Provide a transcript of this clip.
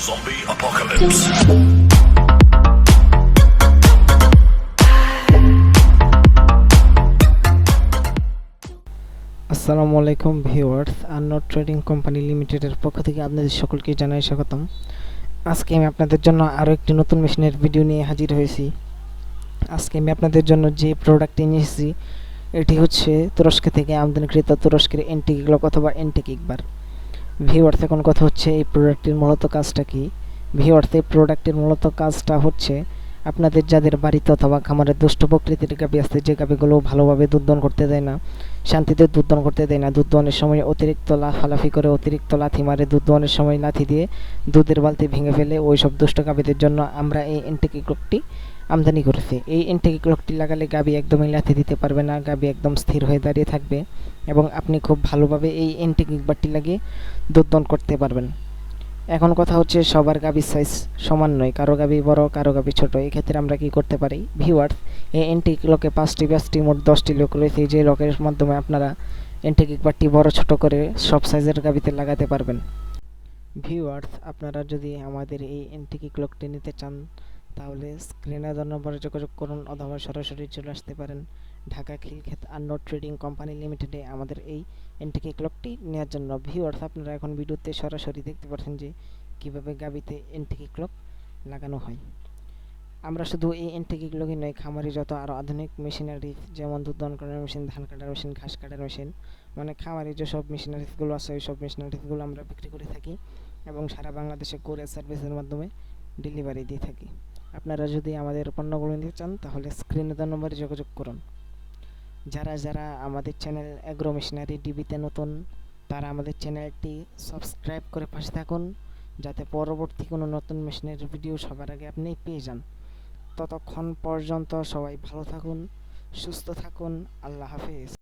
আসসালামু আলাইকুম viewers আন্নট trading company লিমিটেডের পক্ষ থেকে আপনাদের সকলকে জানাই স্বাগতম। আজকে আমি আপনাদের জন্য আরও একটি নতুন মেশিনের ভিডিও নিয়ে হাজির হয়েছি। আজকে আমি আপনাদের জন্য যে প্রোডাক্টটি নিয়ে এসেছি, এটি হচ্ছে তুরস্ক থেকে আমদানিকৃত তুরস্কের এন্টিক গ্লক অথবা এন্টিক ইকবার ভিউয়ার্স, এখন কথা হচ্ছে এই প্রোডাক্টটির মূলত কাজটা কি? ভিউয়ার্স, এই প্রোডাক্টের মূলত কাজটা হচ্ছে আপনাদের যাদের বাড়িতে অথবা খামারে দুষ্ট প্রকৃতির গাবি আছে, যে গাবিগুলো ভালোভাবে দুধ করতে দেয় না, শান্তিতে দুধ দহন করতে দেয় না, দুধ দহনের সময় অতিরিক্ত লাফালাফি করে অতিরিক্ত লাথি মারে, দুধ দহনের সময় লাথি দিয়ে দুধের বালতি ভেঙে ফেলে ওই সব দুষ্ট গাবিদের জন্য আমরা এই এন্টিকি ক্লকটি আমদানি করেছে। এই এন্টিকি ক্লকটি লাগালে গাবি একদমই লাথি দিতে পারবে না, গাবি একদম স্থির হয়ে দাঁড়িয়ে থাকবে এবং আপনি খুব ভালোভাবে এই এন্টিকি বারটি লাগিয়ে দুধ দহন করতে পারবেন। এখন কথা হচ্ছে সবার গাবির সাইজ সমান নয়, কারও গাবি বড়, কারও গাবি ছোট। এই ক্ষেত্রে আমরা কি করতে পারি? ভিউয়ার্স এই এন্টিক লকে পাঁচটি পাঁচটি, মোট দশটি লোক রয়েছে। যে লকের মাধ্যমে আপনারা এন্টিক বারটি বড়, ছোট করে সব সাইজের গাবিতে লাগাতে পারবেন। ভিউয়ার্স আপনারা যদি আমাদের এই এন্টিক ক্লকটি নিতে চান তাহলে স্ক্রিনে দেওয়া নম্বরে যোগাযোগ করুন অথবা সরাসরি চলে আসতে পারেন ঢাকা খিলক্ষেত আন্নো ট্রেডিং কোম্পানি লিমিটেডে। আমাদের এই এনটিকে ক্লকটি নেওয়ার জন্য ভিউয়ার্স আপনারা এখন ভিডিওতে সরাসরি দেখতে পাচ্ছেন যে কীভাবে গাবিতে এনটিকে ক্লক লাগানো হয়। আমরা শুধু এই এনটিকে ক্লকই নয়, খামারি যত আরও আধুনিক মেশিনারি যেমন দুধ দহন করার মেশিন, ধান কাটার মেশিন, ঘাস কাটার মেশিন মানে খামারি যেসব মেশিনারিজগুলো আছে, ওই সব মেশিনারিজগুলো আমরা বিক্রি করে থাকি এবং সারা বাংলাদেশে কোরিয়ার সার্ভিসের মাধ্যমে ডেলিভারি দিয়ে থাকি। আপনারা যদি আমাদের পণ্যগুলো নিতে চান, তাহলে স্ক্রিনে দেওয়া নম্বরে যোগাযোগ করুন। যারা যারা আমাদের চ্যানেল অ্যাগ্রো মেশিনারি ডিবিতে নতুন, তারা আমাদের চ্যানেলটি সাবস্ক্রাইব করে পাশে থাকুন, যাতে পরবর্তী কোনো নতুন মেশিনের ভিডিও সবার আগে আপনি পেয়ে যান। ততক্ষণ পর্যন্ত সবাই ভালো থাকুন, সুস্থ থাকুন, আল্লাহ হাফেজ।